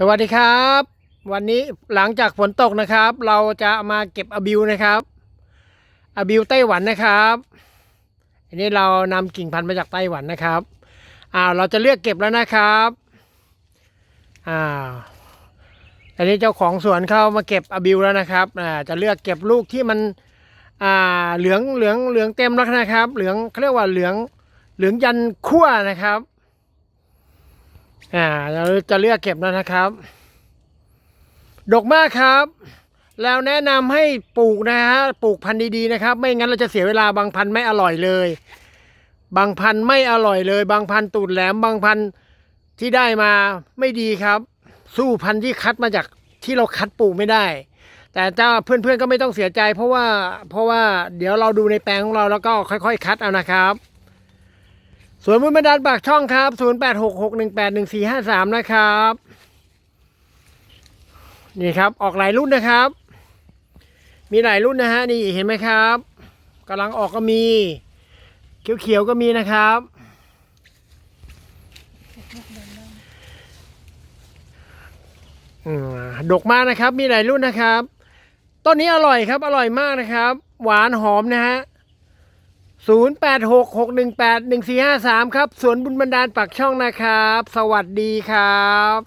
สวัสดีครับ วันนี้หลังจากฝนตกนะครับ เราจะมาเก็บอบิวนะครับอบิวไต้หวันนะครับ อันนี้เรานำกิ่งพันธุ์มาจากไต้หวันนะครับอ่าเราจะเลือกเก็บแล้วนะครับอ่าอันนี้เจ้าของสวนเขามาเก็บอบิวแล้วนะครับอ่าจะเลือกเก็บลูกที่มันอ่าเหลืองเหลืองเหลืองเต็มแล้วนะครับ เหลืองเขาเรียกว่าเหลืองเหลืองยันขั้วนะครับ อ่าเราจะเลือกเก็บแล้วนะครับ ดกมากครับ แล้วแนะนำให้ปลูกนะฮะปลูกพันธุ์ดีๆนะครับ ไม่งั้นเราจะเสียเวลาบางพันธุ์ไม่อร่อยเลย บางพันธุ์ไม่อร่อยเลย บางพันธุ์ตูดแหลม บางพันธุ์ที่ได้มาไม่ดีครับ สู้พันธุ์ที่คัดมาจากที่เราคัดปลูกไม่ได้ แต่เจ้าเพื่อนๆก็ไม่ต้องเสียใจ เพราะว่าเพราะว่าเดี๋ยวเราดูในแปลงของเราแล้วก็ค่อย ๆ คัดเอานะครับ สวนมุนบันดาลปากช่องครับ 0866181453 นะครับ นี่ครับออกหลายรุ่นนะครับ มีหลายรุ่นนะฮะนี่เห็นไหมครับกำลังออกก็มี เขียวๆก็มีนะครับอืมดกมากนะครับ มีหลายรุ่นนะครับ ต้นนี้อร่อยครับ อร่อยมากนะครับ หวานหอมนะฮะ 0866181453 ครับ สวนบุญบรรดาลปากช่องนะครับ สวัสดีครับ